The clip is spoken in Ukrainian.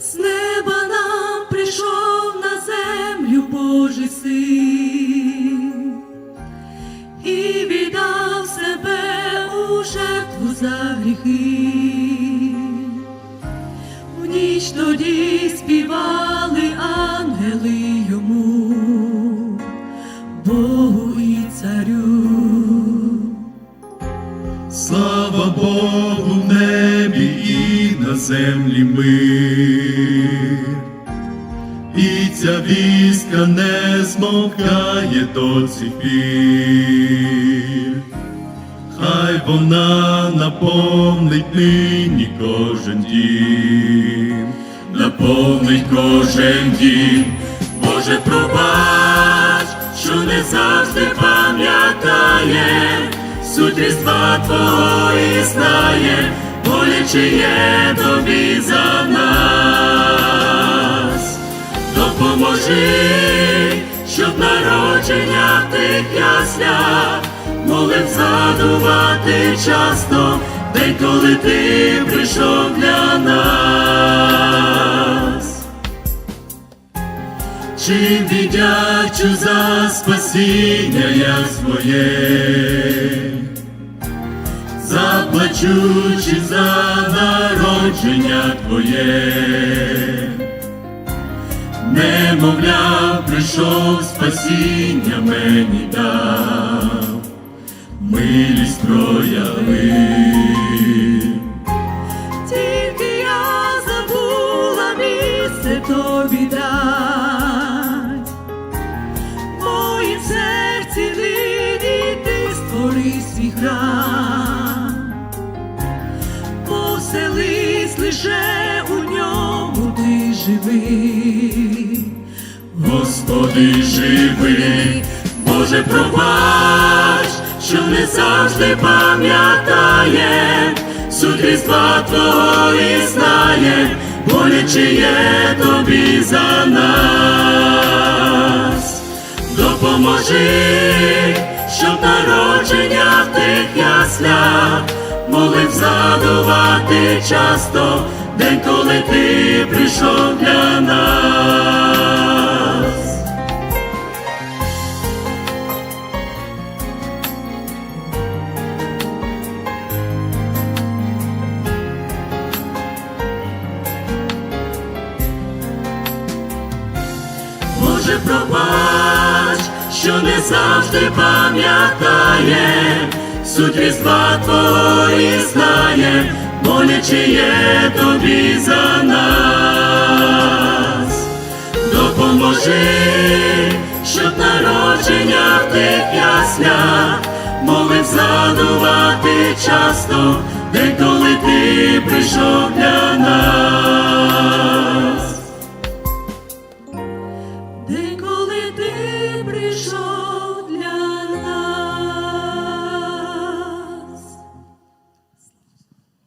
з неба нам прийшов на землю Божий син і віддав себе у жертву за гріхи. В ніч тоді співали ангели йому, Богу і царю. Слава Богу в небі і на землі мир. І ця вістка не змовкає до цих пір. Хай вона наповнить нині кожен дім, наповнить кожен дім, Боже, пробач, що не завжди пам'ятає, суть Твого і знає, боляче є тобі за нас. Допоможи, щоб народження тих яслях молив задувати часто, день, коли ти прийшов для нас. Чим віддячу за спасіння я своє, заплачучи за народження Твоє, немовля прийшов спасіння мені дав, милість проявив. Тільки я забула місце тобі дать, в моїм серці нині ти створи свій храм, лише у ньому ти живий. Господи, живий, Боже, пробач, що не завжди пам'ятає, суть різдва Твого і знає, боляче є тобі за нас. Допоможи, щоб народження в тих яслях молив задувати часто, день, коли ти прийшов для нас. Боже, пробач, що не завжди пам'ятає, суть різдва твої знає, боляче є тобі за нас, допоможи, щоб народження в тих яснях Молив задувати часто, де коли ти прийшов для нас. Де коли ти прийшов.